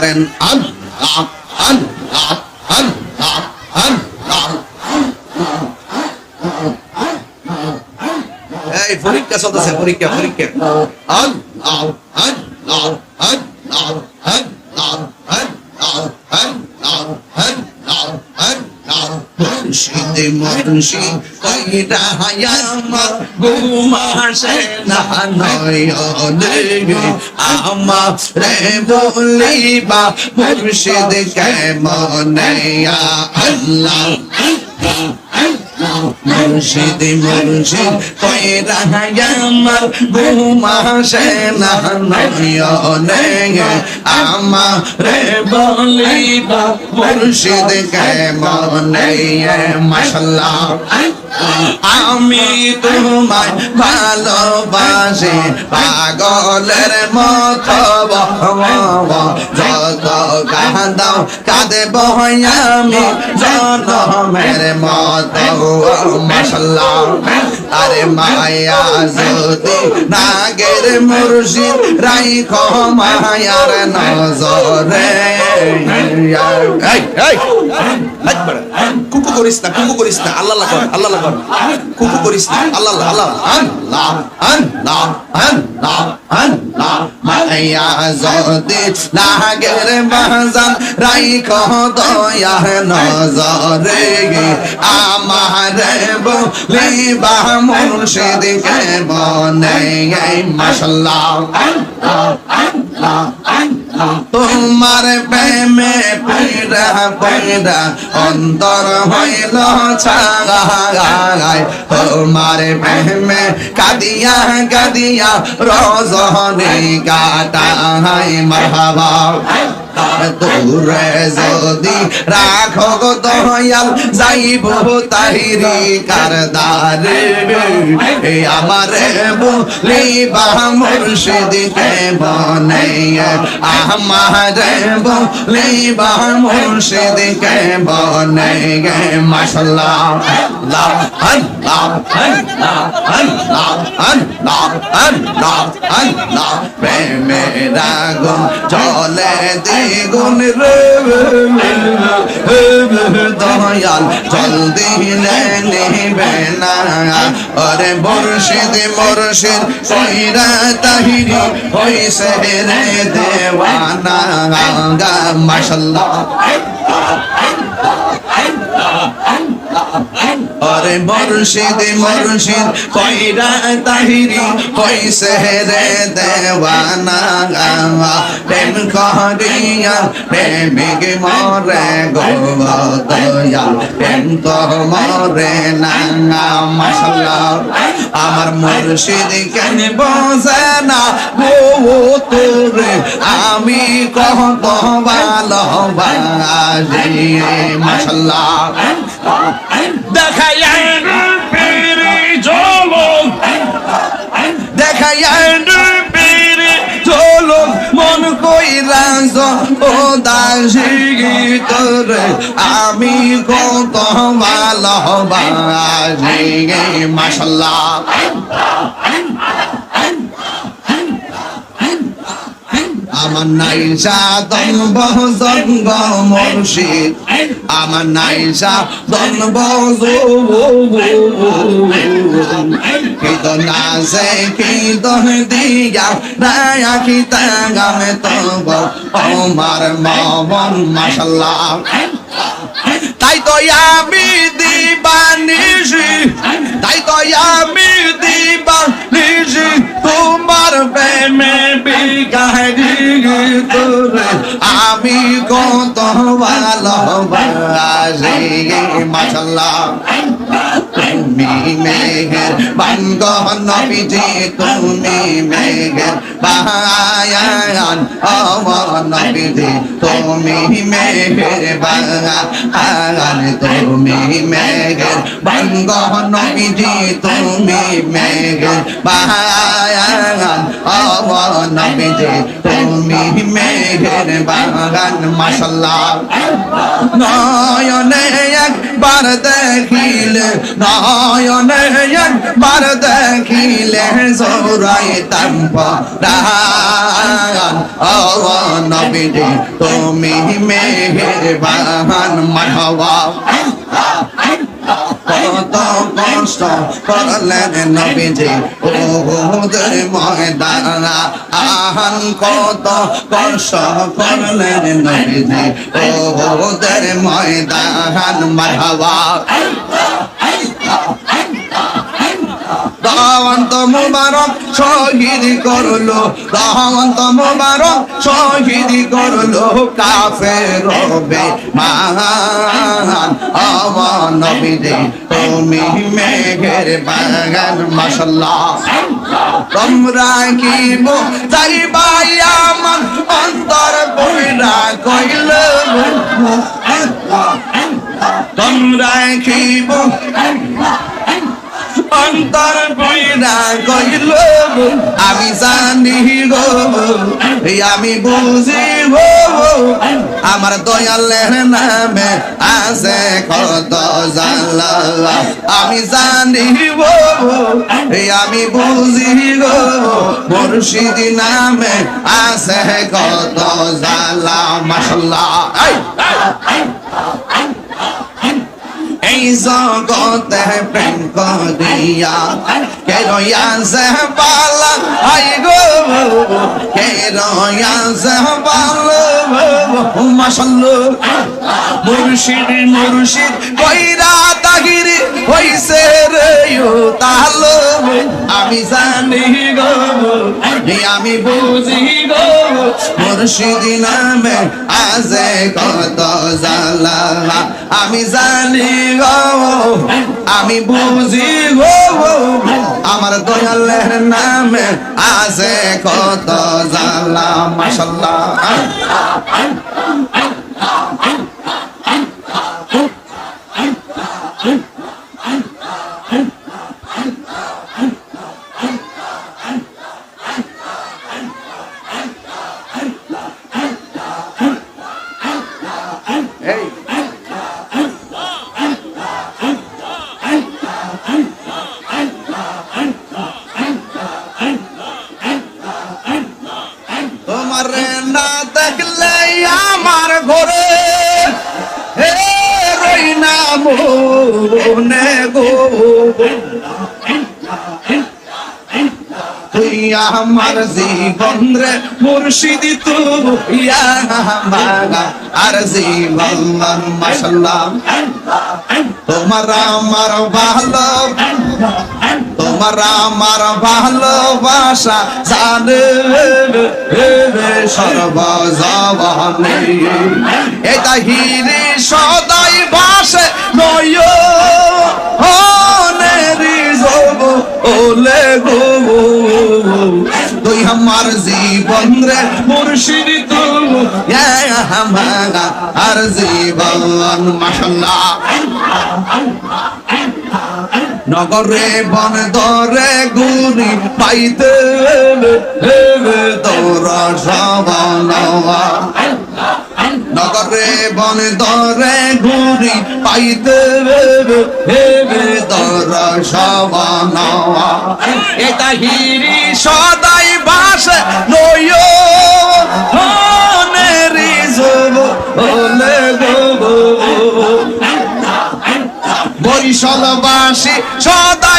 করেন আল্লাহ আল্লাহ আল্লাহ আল্লাহ এই পরীক্ষা চলতেছে পরীক্ষা পরীক্ষা আল্লাহ আল্লাহ আল্লাহ আল্লাহ আল্লাহ আল্লাহ মুর্শিদ মুর্শিদ কইরা আমার ঘুমাসে না নয়নে আমার রে বলিবা মুর্শিদ কেমনে আল্লাহ। মুর্শিদ মুর্শিদ, কইরা আমার ঘুমাসে না আমার রে বলিবা, মুর্শিদ কেমনে মাশাল্লাহ। আমি তোমায় ভালোবাসি, পাগলের মতো যত কাঁদাও কাঁদে আমি, জনমের মতো। মশলা আরে মায়া যদি নাগের মুর্শিদ রাই মায়ার নজরে। কুকু করিস না, কুকু করিস না। আল্লাহ আল্লাহ কর, আল্লাহ আল্লাহ কর। কুকু করিস না, আল্লাহ আল্লাহ আন লা আন লা আন লা আন লা। মায়া জদে লাগের বাজান রাই কহ দয়া নজরে আমার বলে বা মুর্শিদ কে বনে মাশাল্লাহ। আন লা আন লা আন তোমার প্রেমে পীড়া পীড়া, অন্তর হইল ছাগায় তোমার প্রেমে কাদিয়া কাদিয়া রজনে কাটা হাই মারহাবা। দূরে যদি রাখো গো দয়াল, যাইব তাহিরি কারদারে। আমার বলিবা মুর্শিদ কে বনে। আমার বলিবা মুর্শিদ কে বনে। গে মাশাল্লাহ, আল্লাহ আল্লাহ আল্লাহ আল্লাহ আল্লাহ আল্লাহ প্রেমের আগুন চলে দ্বিগুণ রে দয়াল জল দিলে নিবে না আরে মুর্শিদ মুর্শিদ, কইরা তাহিরি হইছে রে দেওয়ানা। মাশাল্লাহ। আরে মুর্শিদ মুর্শিদ কইরা তাহিরি হইছে রে দেওয়ানা প্রেম করিয়া, প্রেমিক মরে গো দয়াল প্রেম তো মরে না মাশাল্লাহ আমার মুর্শিদ কেন বোঝে না ও তোরে আমি কত ভালোবাসি মাশাল্লাহ দেখাইয়া দাসী গীত রে আমি কত ভালো বাসি মাসাল্লাহ আমার নাইসা তনব জঙ্গ মুর্শিদ আমার নাইসা তনব কীর্তন আছে কীর্তন দিয়া কি কীতা গামে তব আমার মন মশলা তাই তো আমি দিবানিসি তাই তো আমি দিবানিসি তোমার প্রেমে বিগাড়ি তোরে। আমি কত ভালোবাসি মাশাল্লাহ তুমি মেঘের বাঙ্গ নবীজি, তুমি মেঘের বায়ান অমর নবীজি, তুমি মেঘের বাগান তুমি মেঘের বাঙ্গ নবীজি, তুমি মেঘের বায়ান অমর নবীজি, তুমি মেঘের বাগান মাশাল্লাহ। নয়নে একবার দেখিলে দেখিলে জোরাইতাম পরাণ ও নবীজি, তুমি মেহেরবান, মারহাবা। কত কষ্ট করলেন নবীজি ওহুদের ময়দান। আহান, কত কষ্ট করলেন নবীজি ওহুদের ময়দান, মারহাবা। দাওয়ান্ত মুবারক শহীদ করল, দাওয়ান্ত মুবারক শহীদ করল, কাফের হবে মান আমার নবীজি, তুমি মেঘের বাগান মাশাল্লাহ তোমরা কি তাই ভাই, আমার অন্তর বইরা কইল তোমরা কি অন্তর বইরা কইল আমি জানি গো আমি বুঝি গো আমার দয়ালের নামে আছে কত জালা আমি জানি গো আমি বুঝি গো মুর্শিদ নামে আছে কত জালা মাশাল্লাহ। এই জগতে প্রেম করিয়া কে রয়াছে পালা আই গো কে রয়াছে পালা আমি জানি গো আমি বুঝি গো, মুর্শিদ নামে আজে কত জালা আমি জানি গো, আমি বুঝি গো, আমার দয়ালের নামে আছে কত জালা মাশাল্লাহ এই আমার জীবন রে তুই আর জীবন মাসাল্লাহ তোমার আমার ভালো তোমার আমার ভালোবাসা জানে সর্বজবানে। এটা হিরি সদাই বাসে নয়। জীবন রে মুর্শিদ তুই আমার আর জীবন মাসাল্লাহ নগরে বন দরে গুনি পাইতে তোর সবন নগরে বন দরে গুরি পাইতে হেবে তোর সবন। এটা হিরি সদাই বাস নয় হনেরি জব ওলে গো বরিশালবাসী সদা